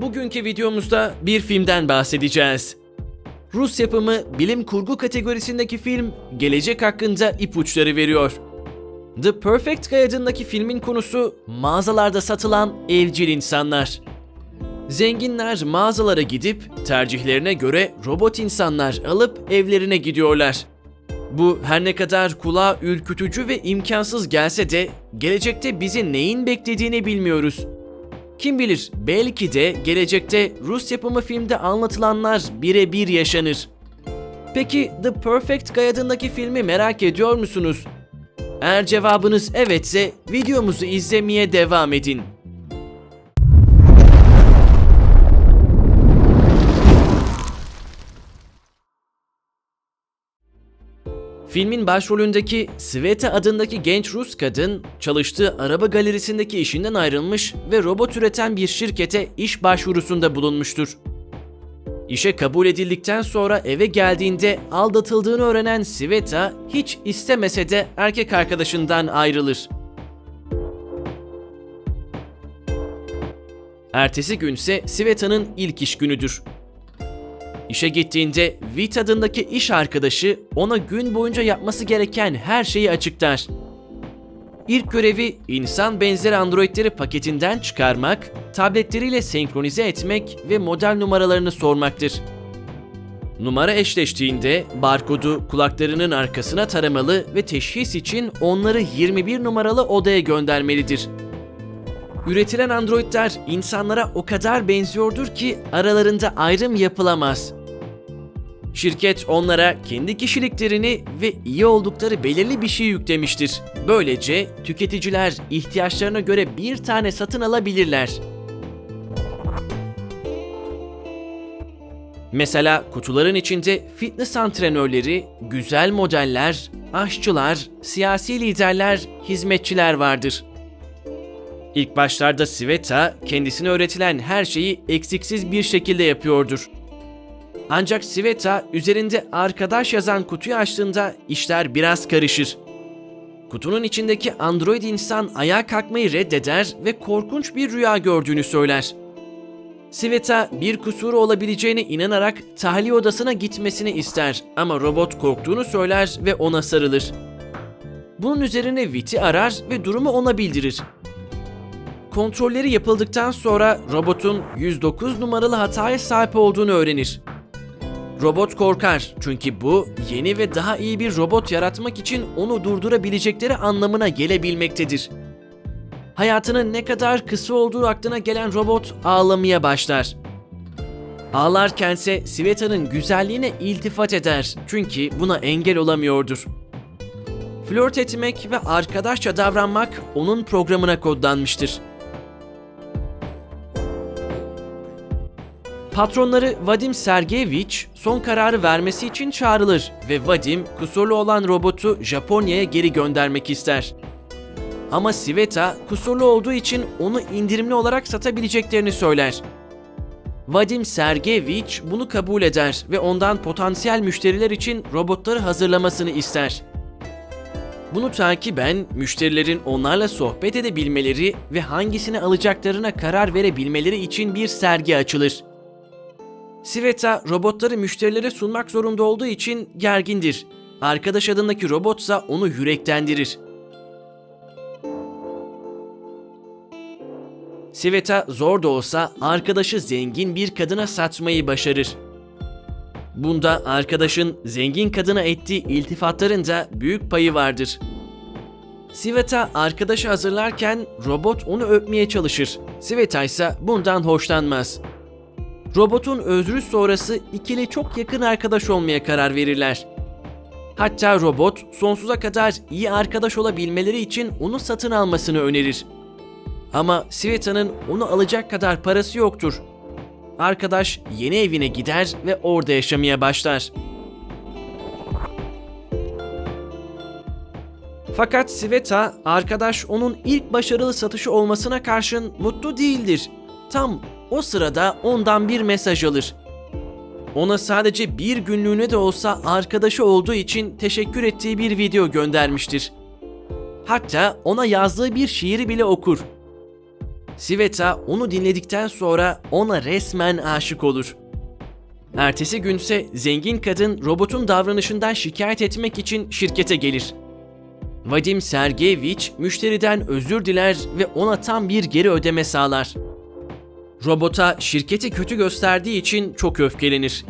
Bugünkü videomuzda bir filmden bahsedeceğiz. Rus yapımı bilim kurgu kategorisindeki film gelecek hakkında ipuçları veriyor. The Perfect Guy adındaki filmin konusu mağazalarda satılan evcil insanlar. Zenginler mağazalara gidip tercihlerine göre robot insanlar alıp evlerine gidiyorlar. Bu her ne kadar kulağa ürkütücü ve imkansız gelse de gelecekte bizi neyin beklediğini bilmiyoruz. Kim bilir belki de gelecekte Rus yapımı filmde anlatılanlar birebir yaşanır. Peki The Perfect Guy adındaki filmi merak ediyor musunuz? Eğer cevabınız evetse videomuzu izlemeye devam edin. Filmin başrolündeki Sveta adındaki genç Rus kadın çalıştığı araba galerisindeki işinden ayrılmış ve robot üreten bir şirkete iş başvurusunda bulunmuştur. İşe kabul edildikten sonra eve geldiğinde aldatıldığını öğrenen Sveta hiç istemese de erkek arkadaşından ayrılır. Ertesi günse Sveta'nın ilk iş günüdür. İşe gittiğinde Vit adındaki iş arkadaşı ona gün boyunca yapması gereken her şeyi açıklar. İlk görevi insan benzeri androidleri paketinden çıkarmak, tabletleriyle senkronize etmek ve model numaralarını sormaktır. Numara eşleştiğinde barkodu kulaklarının arkasına taramalı ve teşhis için onları 21 numaralı odaya göndermelidir. Üretilen androidler insanlara o kadar benziyordur ki aralarında ayrım yapılamaz. Şirket onlara kendi kişiliklerini ve iyi oldukları belirli bir şey yüklemiştir. Böylece tüketiciler ihtiyaçlarına göre bir tane satın alabilirler. Mesela kutuların içinde fitness antrenörleri, güzel modeller, aşçılar, siyasi liderler, hizmetçiler vardır. İlk başlarda Sveta kendisine öğretilen her şeyi eksiksiz bir şekilde yapıyordur. Ancak Sveta üzerinde arkadaş yazan kutuyu açtığında işler biraz karışır. Kutunun içindeki android insan ayağa kalkmayı reddeder ve korkunç bir rüya gördüğünü söyler. Sveta bir kusuru olabileceğine inanarak tahliye odasına gitmesini ister ama robot korktuğunu söyler ve ona sarılır. Bunun üzerine Vit'i arar ve durumu ona bildirir. Kontrolleri yapıldıktan sonra robotun 109 numaralı hataya sahip olduğunu öğrenir. Robot korkar çünkü bu yeni ve daha iyi bir robot yaratmak için onu durdurabilecekleri anlamına gelebilmektedir. Hayatının ne kadar kısa olduğu aklına gelen robot ağlamaya başlar. Ağlarkense Sveta'nın güzelliğine iltifat eder çünkü buna engel olamıyordur. Flört etmek ve arkadaşça davranmak onun programına kodlanmıştır. Patronları Vadim Sergeyevich son kararı vermesi için çağrılır ve Vadim kusurlu olan robotu Japonya'ya geri göndermek ister. Ama Sveta kusurlu olduğu için onu indirimli olarak satabileceklerini söyler. Vadim Sergeyevich bunu kabul eder ve ondan potansiyel müşteriler için robotları hazırlamasını ister. Bunu takiben müşterilerin onlarla sohbet edebilmeleri ve hangisini alacaklarına karar verebilmeleri için bir sergi açılır. Sveta robotları müşterilere sunmak zorunda olduğu için gergindir. Arkadaş adındaki robotsa onu yüreklendirir. Sveta zor da olsa arkadaşı zengin bir kadına satmayı başarır. Bunda arkadaşın zengin kadına ettiği iltifatların da büyük payı vardır. Sveta arkadaşı hazırlarken robot onu öpmeye çalışır. Sveta ise bundan hoşlanmaz. Robotun özrü sonrası ikili çok yakın arkadaş olmaya karar verirler. Hatta robot sonsuza kadar iyi arkadaş olabilmeleri için onu satın almasını önerir. Ama Sveta'nın onu alacak kadar parası yoktur. Arkadaş yeni evine gider ve orada yaşamaya başlar. Fakat Sveta, arkadaş onun ilk başarılı satışı olmasına karşın mutlu değildir. Tam o sırada ondan bir mesaj alır. Ona sadece bir günlüğüne de olsa arkadaşı olduğu için teşekkür ettiği bir video göndermiştir. Hatta ona yazdığı bir şiiri bile okur. Sveta onu dinledikten sonra ona resmen aşık olur. Ertesi günse zengin kadın robotun davranışından şikayet etmek için şirkete gelir. Vadim Sergeyevich müşteriden özür diler ve ona tam bir geri ödeme sağlar. Robota şirketi kötü gösterdiği için çok öfkelenir.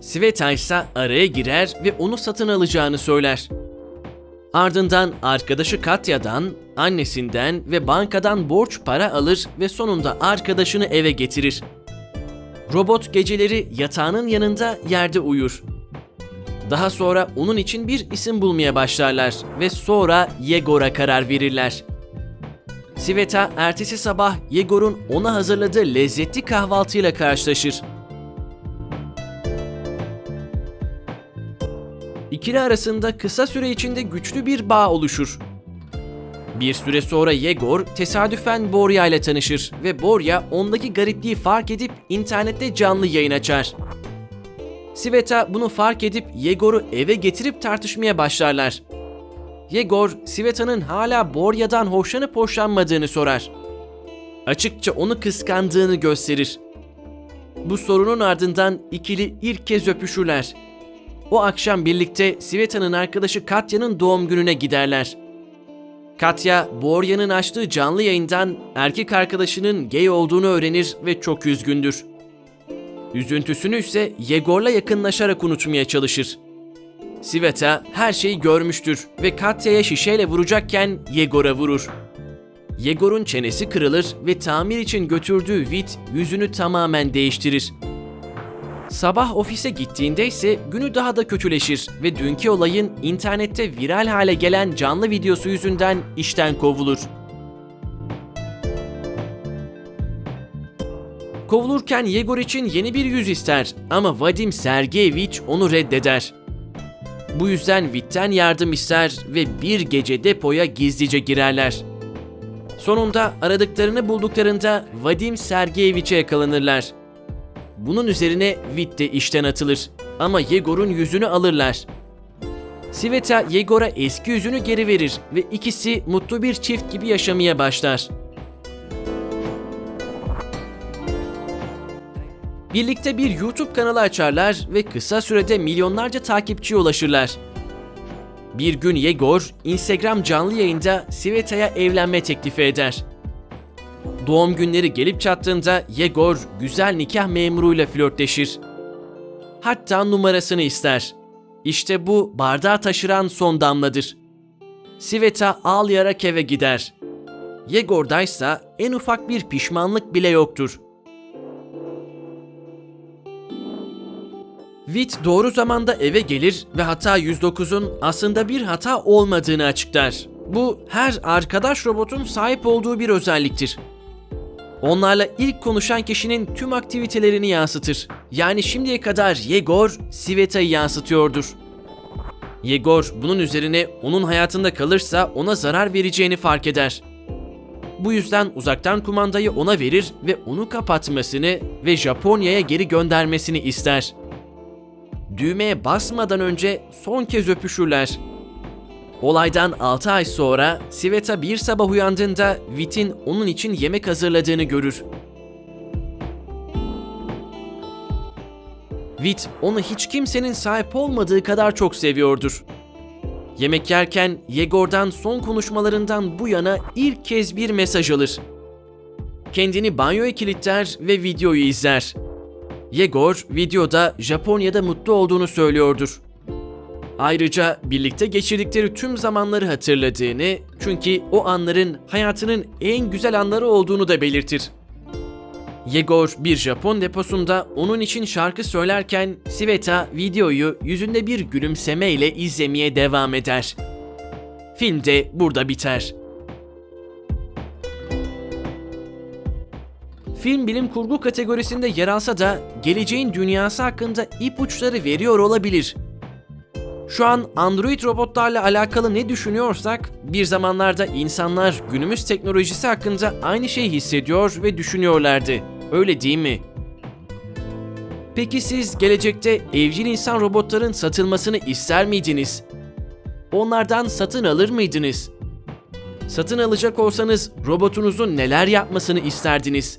Sveta ise araya girer ve onu satın alacağını söyler. Ardından arkadaşı Katya'dan, annesinden ve bankadan borç para alır ve sonunda arkadaşını eve getirir. Robot geceleri yatağının yanında yerde uyur. Daha sonra onun için bir isim bulmaya başlarlar ve sonra Yegor'a karar verirler. Sveta ertesi sabah Yegor'un ona hazırladığı lezzetli kahvaltıyla karşılaşır. İkili arasında kısa süre içinde güçlü bir bağ oluşur. Bir süre sonra Yegor tesadüfen Borya ile tanışır ve Borya ondaki garipliği fark edip internette canlı yayın açar. Sveta bunu fark edip Yegor'u eve getirip tartışmaya başlarlar. Yegor, Sveta'nın hala Borya'dan hoşlanıp hoşlanmadığını sorar. Açıkça onu kıskandığını gösterir. Bu sorunun ardından ikili ilk kez öpüşürler. O akşam birlikte Sveta'nın arkadaşı Katya'nın doğum gününe giderler. Katya, Borya'nın açtığı canlı yayından erkek arkadaşının gay olduğunu öğrenir ve çok üzgündür. Üzüntüsünü ise Yegor'la yakınlaşarak unutmaya çalışır. Sveta her şeyi görmüştür ve Katya'ya şişeyle vuracakken Yegor'a vurur. Yegor'un çenesi kırılır ve tamir için götürdüğü Vit yüzünü tamamen değiştirir. Sabah ofise gittiğinde ise günü daha da kötüleşir ve dünkü olayın internette viral hale gelen canlı videosu yüzünden işten kovulur. Kovulurken Yegor için yeni bir yüz ister ama Vadim Sergeyevich onu reddeder. Bu yüzden Vit'ten yardım ister ve bir gece depoya gizlice girerler. Sonunda aradıklarını bulduklarında Vadim Sergeyevich'e yakalanırlar. Bunun üzerine Vit de işten atılır ama Yegor'un yüzünü alırlar. Sveta Yegor'a eski yüzünü geri verir ve ikisi mutlu bir çift gibi yaşamaya başlar. Birlikte bir YouTube kanalı açarlar ve kısa sürede milyonlarca takipçiye ulaşırlar. Bir gün Yegor, Instagram canlı yayında Sveta'ya evlenme teklifi eder. Doğum günleri gelip çattığında Yegor güzel nikah memuruyla flörtleşir. Hatta numarasını ister. İşte bu bardağı taşıran son damladır. Sveta ağlayarak eve gider. Yegor'daysa en ufak bir pişmanlık bile yoktur. Vit doğru zamanda eve gelir ve hata 109'un aslında bir hata olmadığını açıklar. Bu her arkadaş robotun sahip olduğu bir özelliktir. Onlarla ilk konuşan kişinin tüm aktivitelerini yansıtır. Yani şimdiye kadar Yegor, Sveta'yı yansıtıyordur. Yegor bunun üzerine onun hayatında kalırsa ona zarar vereceğini fark eder. Bu yüzden uzaktan kumandayı ona verir ve onu kapatmasını ve Japonya'ya geri göndermesini ister. Düğmeye basmadan önce son kez öpüşürler. Olaydan 6 ay sonra Sveta bir sabah uyandığında Vit'in onun için yemek hazırladığını görür. Vit onu hiç kimsenin sahip olmadığı kadar çok seviyordur. Yemek yerken Yegor'dan son konuşmalarından bu yana ilk kez bir mesaj alır. Kendini banyoya kilitler ve videoyu izler. Yegor videoda Japonya'da mutlu olduğunu söylüyordur. Ayrıca birlikte geçirdikleri tüm zamanları hatırladığını, çünkü o anların hayatının en güzel anları olduğunu da belirtir. Yegor bir Japon deposunda onun için şarkı söylerken Sveta videoyu yüzünde bir gülümsemeyle izlemeye devam eder. Film de burada biter. Film bilim kurgu kategorisinde yer alsa da geleceğin dünyası hakkında ipuçları veriyor olabilir. Şu an Android robotlarla alakalı ne düşünüyorsak, bir zamanlarda insanlar günümüz teknolojisi hakkında aynı şeyi hissediyor ve düşünüyorlardı. Öyle değil mi? Peki siz gelecekte evcil insan robotların satılmasını ister miydiniz? Onlardan satın alır mıydınız? Satın alacak olsanız robotunuzun neler yapmasını isterdiniz?